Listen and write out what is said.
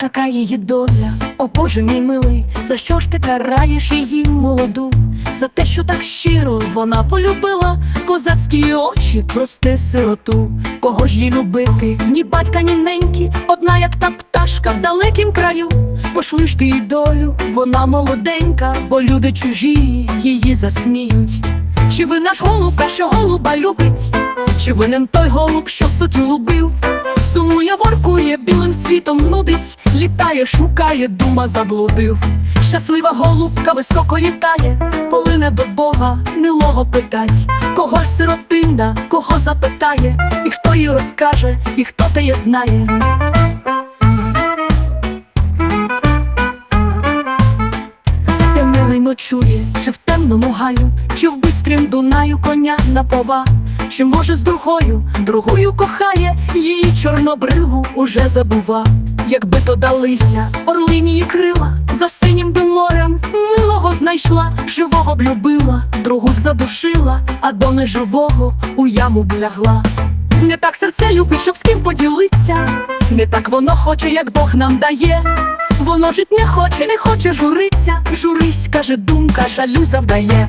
така її доля. О Боже мій милий, за що ж ти караєш її молоду? За те, що так щиро вона полюбила козацькі очі, прости сироту. Кого ж їй любити? Ні батька, ні неньки, одна, як та пташка в далекім краю. Пошли ж ти їй долю, вона молоденька, бо люди чужі її засміють. Чи ви наш голубка, що голуба любить? Чи винен той голуб, що сотню любив? Сумує, воркує, світом нудить, літає, шукає, дума заблудив. Щаслива голубка високо літає, полине до Бога, милого питать, кого ж сиротинда, кого запитає, і хто їй розкаже, і хто теє знає. Де милий ночує, чи в темному гаю, чи в бистрім Дунаю коня напова, чи може з другою, другою кохає, її чорнобриву уже забува. Якби то далися орлині крила, за синім би морем милого знайшла, живого б любила, другу б задушила, а до неживого у яму б лягла. Не так серце любить, щоб з ким поділиться, не так воно хоче, як Бог нам дає. Воно жить не хоче, не хоче журиться. Журись, каже, думка, жалю завдає.